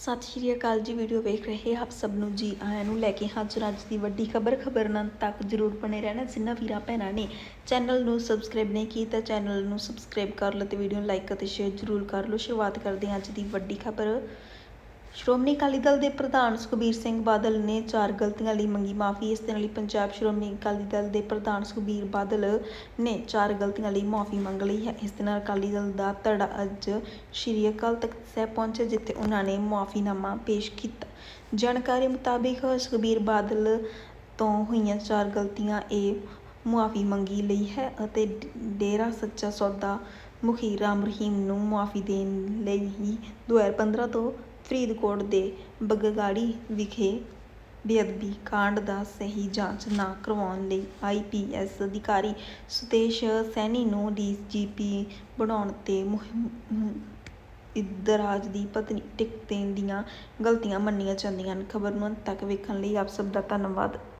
ਸਤਿ ਸ਼੍ਰੀ ਅਕਾਲ ਜੀ, ਵੀਡੀਓ ਵੇਖ ਰਹੇ ਆਪ ਸਭ ਨੂੰ। ਜੀ ਆਇਆਂ ਨੂੰ ਲੈ ਕੇ ਹਾਜ਼ਰ ਅੱਜ ਦੀ ਵੱਡੀ ਖਬਰ। ਖਬਰ ਨਾਲ ਤੱਕ ਜਰੂਰ ਬਣੇ ਰਹਿਣਾ ਜਿਨ੍ਹਾਂ ਵੀਰਾਂ ਭੈਣਾਂ ਨੇ। ਚੈਨਲ ਨੂੰ ਸਬਸਕ੍ਰਾਈਬ ਨਹੀਂ ਕੀਤਾ, ਚੈਨਲ ਨੂੰ ਸਬਸਕ੍ਰਾਈਬ ਕਰ ਲਓ ਤੇ ਵੀਡੀਓ ਨੂੰ ਲਾਈਕ ਅਤੇ ਸ਼ੇਅਰ ਜਰੂਰ ਕਰ ਲਓ। ਸ਼ੁਰੂਆਤ ਕਰਦੇ ਹਾਂ ਅੱਜ ਦੀ ਵੱਡੀ ਖਬਰ। ਸ਼੍ਰੋਮਣੀ ਅਕਾਲੀ ਦਲ ਦੇ ਪ੍ਰਧਾਨ ਸੁਖਬੀਰ ਸਿੰਘ ਬਾਦਲ ਨੇ ਚਾਰ ਗਲਤੀਆਂ ਲਈ ਮੰਗੀ ਮਾਫੀ। ਇਸ ਦੇ ਨਾਲ ਹੀ ਪੰਜਾਬ ਸ਼੍ਰੋਮਣੀ ਅਕਾਲੀ ਦਲ ਦੇ ਪ੍ਰਧਾਨ ਸੁਖਬੀਰ ਬਾਦਲ ਨੇ ਚਾਰ ਗਲਤੀਆਂ ਲਈ ਮਾਫੀ ਮੰਗ ਲਈ ਹੈ। ਇਸ ਦੇ ਨਾਲ ਅਕਾਲੀ ਦਲ ਦਾ ਧੜਾ ਅੱਜ ਸ਼੍ਰੀ ਅਕਾਲ ਤਖਤ ਸਾਹਿਬ ਪਹੁੰਚੇ ਜਿੱਥੇ ਉਹਨਾਂ ਨੇ ਮਾਫੀਨਾਮਾ ਪੇਸ਼ ਕੀਤਾ। ਜਾਣਕਾਰੀ ਮੁਤਾਬਿਕ ਸੁਖਬੀਰ ਬਾਦਲ ਤੋਂ ਹੋਈਆਂ ਚਾਰ ਗਲਤੀਆਂ ਇਹ ਮੁਆਫੀ ਮੰਗੀ ਲਈ ਹੈ ਅਤੇ ਡੇਰਾ ਸੱਚਾ ਸੌਦਾ ਮੁਖੀ ਰਾਮ ਰਹੀਮ ਨੂੰ ਮੁਆਫੀ ਦੇਣ ਲਈ ਹੀ 2015 ਤੋਂ ਫਰੀਦਕੋਟ ਦੇ ਬਗਗਾੜੀ ਵਿਖੇ ਬੇਅਦਬੀ ਕਾਂਡ ਦਾ ਸਹੀ ਜਾਂਚ ਨਾ ਕਰਵਾਉਣ ਲਈ ਆਈਪੀਐਸ ਅਧਿਕਾਰੀ ਸੁਤੇਸ਼ ਸੈਣੀ ਨੂੰ ਡੀਜੀਪੀ ਬਣਾਉਣ ਤੇ ਮੁਹਿੰਮ ਇਦਰਾਜ ਦੀ ਪਤਨੀ ਟਿਕ ਦੀਆਂ ਗਲਤੀਆਂ ਮੰਨੀਆਂ ਜਾਂਦੀਆਂ ਹਨ। ਖਬਰ ਨੂੰ ਅੰਤ ਤੱਕ ਵੇਖਣ ਲਈ ਆਪ ਸਭ ਦਾ ਧੰਨਵਾਦ।